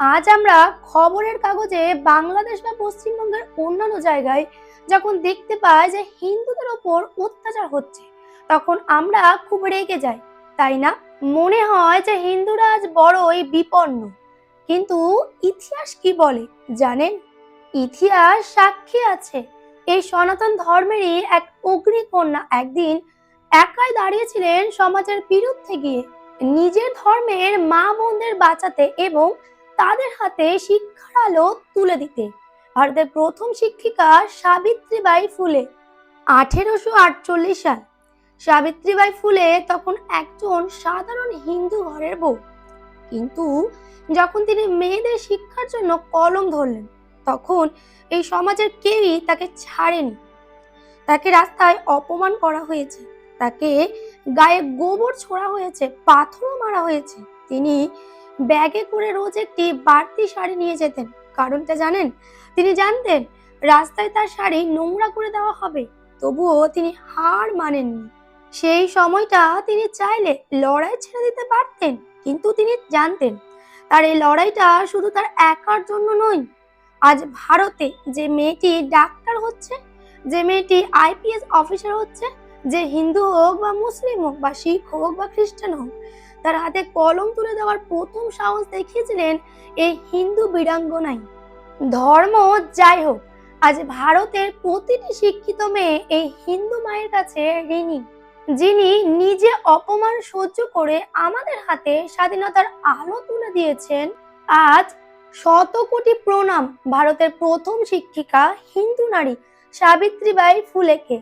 আজ আমরা খবরের কাগজে বাংলাদেশ বা পশ্চিমবঙ্গের অন্যান্য জায়গায় যখন দেখতে পাই যে হিন্দুদের ওপর অত্যাচার হচ্ছে, তখন আমরা খুব রেগে যাই, তাই না? মনে হয় যে হিন্দুরা আজ বড়ই বিপন্ন। কিন্তু ইতিহাস কি বলে জানেন? ইতিহাস সাক্ষী আছে। এই সনাতন ধর্মেরই এক অগ্নিকন্যা একদিন একাই দাঁড়িয়েছিলেন সমাজের বিরুদ্ধে গিয়ে, নিজের ধর্মের মা বোনদের বাঁচাতে এবং তাদের হাতে শিক্ষার আলো তুলে দিতে। ভারতের প্রথম শিক্ষিকা সাবিত্রীবাই ফুলে, আঠেরোশো আটচল্লিশ সাল। সাবিত্রীবাই ফুলে তখন একজন সাধারণ হিন্দু ঘরের বউ। কিন্তু যখন তিনি মেয়েদের শিক্ষার জন্য কলম ধরলেন, তখন এই সমাজের কেউই তাকে ছাড়েনি। তাকে রাস্তায় অপমান করা হয়েছে, তাকে গায়ে গোবর ছোড়া হয়েছে, পাথরও মারা হয়েছে। তিনি ব্যাগে করে রোজ একটি বাড়তি শাড়ি নিয়ে যেতেন। কারণটা জানেন? তিনি জানতেন, রাস্তায় তার শাড়ি নোংরা করে দেওয়া হবে, তবুও তিনি হার মানেননি। সেই সময়টা তিনি চাইলে লড়াই ছেড়ে দিতে পারতেন, কিন্তু তিনি জানতেন, তার এই লড়াইটা শুধু তার একার জন্য নয়। আজ ভারতে যে মেয়েটি ডাক্তার হচ্ছে, যে মেয়েটি আইপিএস অফিসার হচ্ছে, যে হিন্দু হোক বা মুসলিম হোক বা শিখ হোক বা খ্রিস্টান হোক তার হাতে কলম তুলে দেওয়ার প্রথম সাহস দেখিয়েছিলেন এই হিন্দু বীরাঙ্গনাই। ধর্ম যাই হোক, আজ ভারতের প্রতিটি শিক্ষিত মেয়ে এই হিন্দু মায়ের কাছে ঋণী, যিনি নিজে অপমান সহ্য করে আমাদের হাতে স্বাধীনতার আলো তুলে দিয়েছেন। আজ শত কোটি প্রণাম ভারতের প্রথম শিক্ষিকা হিন্দু নারী সাবিত্রীবাই ফুলেকে।